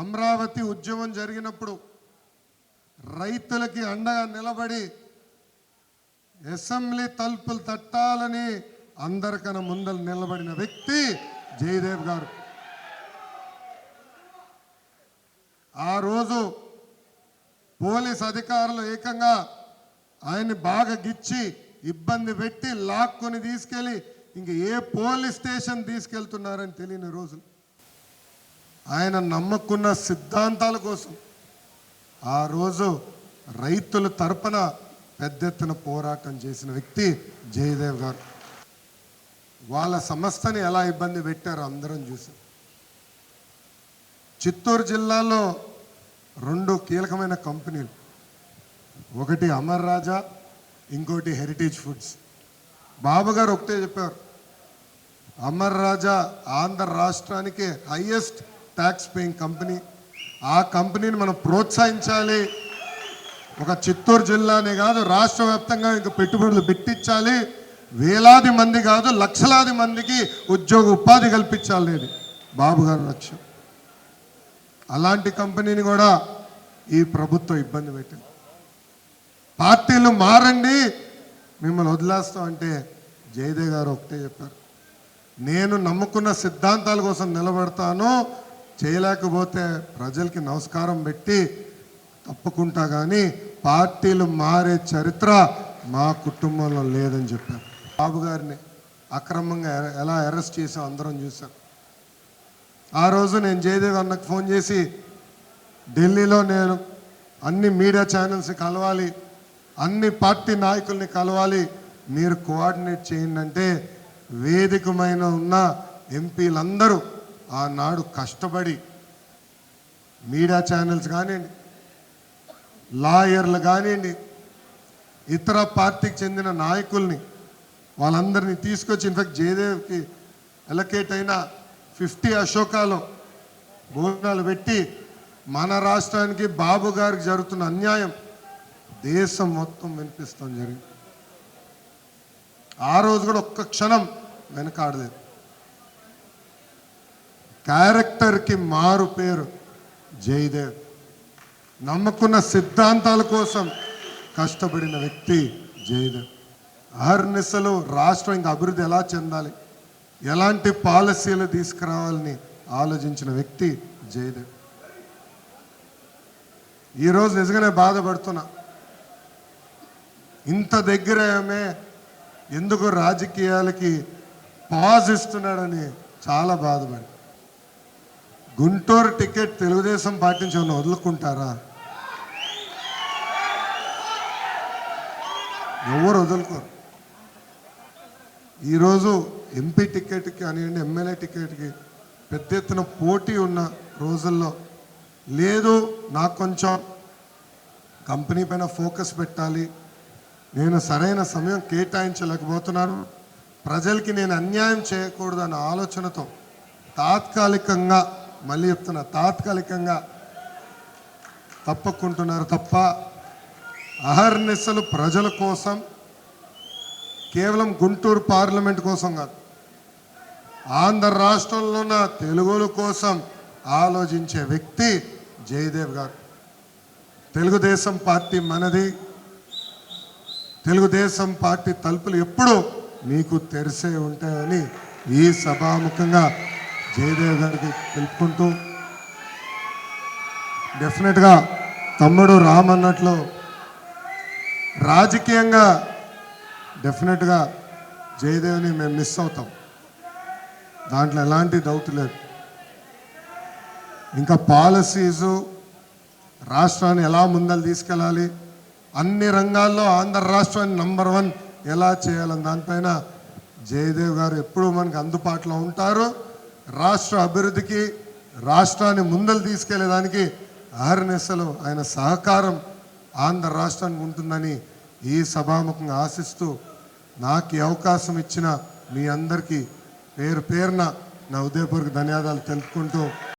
అమరావతి ఉద్యమం జరిగినప్పుడు రైతులకి అండగా నిలబడి అసెంబ్లీ తలుపులు తట్టాలని అందరికన్నా ముందర నిలబడిన వ్యక్తి జయదేవ్ గారు. ఆ రోజు పోలీస్ అధికారులు ఏకంగా ఆయన్ని బాగా గిచ్చి ఇబ్బంది పెట్టి లాక్కొని తీసుకెళ్ళి ఇంక ఏ పోలీస్ స్టేషన్ తీసుకెళ్తున్నారని తెలియని రోజులు. ఆయన నమ్ముకున్న సిద్ధాంతాల కోసం ఆ రోజు రైతుల తరపున పెద్ద ఎత్తున పోరాటం చేసిన వ్యక్తి జయదేవ్ గారు. వాళ్ళ సంస్థని ఎలా ఇబ్బంది పెట్టారో అందరం చూసాం. చిత్తూరు జిల్లాలో రెండు కీలకమైన కంపెనీలు. ఒకటి అమర్ రాజా ఇంకోటి హెరిటేజ్ ఫుడ్స్. బాబు గారు ఒకటే చెప్పారు. అమర్ రాజా ఆంధ్ర రాష్ట్రానికి హైయెస్ట్ ట్యాక్స్ పేయింగ్ కంపెనీ ఆ కంపెనీని మనం ప్రోత్సహించాలి. ఒక చిత్తూరు జిల్లానే కాదు రాష్ట్ర వ్యాప్తంగా ఇంకా పెట్టుబడులు పెట్టించాలి. వేలాది మంది కాదు లక్షలాది మందికి ఉద్యోగ ఉపాధి కల్పించాలి బాబు గారు లక్ష్యం. అలాంటి కంపెనీని కూడా ఈ ప్రభుత్వం ఇబ్బంది పెట్టింది. పార్టీలు మారండి మిమ్మల్ని వదిలేస్తాం అంటే జయదేవ్ గారు ఒకటే చెప్పారు. నేను నమ్ముకున్న సిద్ధాంతాల కోసం నిలబడతాను చేయలేకపోతే ప్రజలకి నమస్కారం పెట్టి తప్పుకుంటా కానీ పార్టీలు మారే చరిత్ర మా కుటుంబంలో లేదని చెప్పారు. బాబు గారిని అక్రమంగా ఎలా అరెస్ట్ చేసాం అందరం చూసాం ఆ రోజు నేను జయదేవ్ అన్నకు ఫోన్ చేసి ఢిల్లీలో నేను అన్ని మీడియా ఛానల్స్ని కలవాలి అన్ని పార్టీ నాయకుల్ని కలవాలి మీరు కోఆర్డినేట్ చేయండి అంటే వేదికమైన ఉన్న ఎంపీలందరూ ఆనాడు కష్టపడి మీడియా ఛానల్స్ కానివ్వండి లాయర్లు కానివ్వండి ఇతర పార్టీకి చెందిన నాయకుల్ని వాళ్ళందరినీ తీసుకొచ్చి ఇన్ఫాక్ట్ జయదేవ్కి ఎలకేట్ అయిన ఫిఫ్టీ అశోకాలో భోజనాలు పెట్టి మన రాష్ట్రానికి బాబు గారికి జరుగుతున్న అన్యాయం దేశం మొత్తం వినిపిస్తాం జరిగింది. ఆ రోజు కూడా ఒక్క క్షణం వెనకాడలేదు. క్యారెక్టర్కి మారు పేరు జయదేవ్. నమ్ముకున్న సిద్ధాంతాల కోసం కష్టపడిన వ్యక్తి జయదేవ్. అహర్నిశలు రాష్ట్రం ఇంకా అభివృద్ధి ఎలా చెందాలి? ఎలాంటి పాలసీలు తీసుకురావాలని ఆలోచించిన వ్యక్తి జయదేవ్. ఈరోజు నిజంగానే బాధపడుతున్నా. ఇంత దగ్గరేమే ఎందుకు రాజకీయాలకి పాజ్ ఇస్తున్నాడని చాలా బాధపడి గుంటూరు టికెట్ తెలుగుదేశం పార్టీ నుంచి ఏమైనా వదులుకుంటారా? ఎవరు వదులుకోరు. ఈరోజు ఎంపీ టికెట్కి కానివ్వండి ఎమ్మెల్యే టికెట్కి పెద్ద ఎత్తున పోటీ ఉన్న రోజుల్లో లేదు నాకు కొంచెం కంపెనీ పైన ఫోకస్ పెట్టాలి నేను సరైన సమయం కేటాయించలేకపోతున్నాను ప్రజలకి నేను అన్యాయం చేయకూడదు అన్న ఆలోచనతో తాత్కాలికంగా మళ్ళీ చెప్తున్నా తాత్కాలికంగా తప్పకుంటున్నారు తప్ప అహర్నిశలు ప్రజల కోసం కేవలం గుంటూరు పార్లమెంట్ కోసం కాదు ఆంధ్ర రాష్ట్రంలో ఉన్న తెలుగుల కోసం ఆలోచించే వ్యక్తి జయదేవ్ గారు. తెలుగుదేశం పార్టీ మనది తెలుగుదేశం పార్టీ తలుపులు ఎప్పుడూ మీకు తెరిసే ఉంటాయని ఈ సభాముఖంగా జయదేవ్ గారికి తెలుపుకుంటూ డెఫినెట్గా తమ్ముడు రామ్ అన్నట్లు రాజకీయంగా డెఫినెట్గా జయదేవ్ని మేము మిస్ అవుతాం. దాంట్లో ఎలాంటి డౌట్ లేదు. ఇంకా పాలసీసు రాష్ట్రాన్ని ఎలా ముందలు తీసుకెళ్ళాలి? అన్ని రంగాల్లో ఆంధ్ర రాష్ట్రాన్ని నంబర్ వన్ ఎలా చేయాలని దానిపైన జయదేవ్ గారు ఎప్పుడూ మనకు అందుబాటులో ఉంటారు. రాష్ట్ర అభివృద్ధికి రాష్ట్రాన్ని ముందలు తీసుకెళ్ళేదానికి అహర్నిశలు ఆయన సహకారం ఆంధ్ర రాష్ట్రానికి ఉంటుందని ఈ సభాముఖంగా ఆశిస్తూ నాకు ఈ అవకాశం ఇచ్చిన మీ అందరికీ పేరు పేరున నా ఉదయపూర్వక ధన్యవాదాలు తెలుపుకుంటూ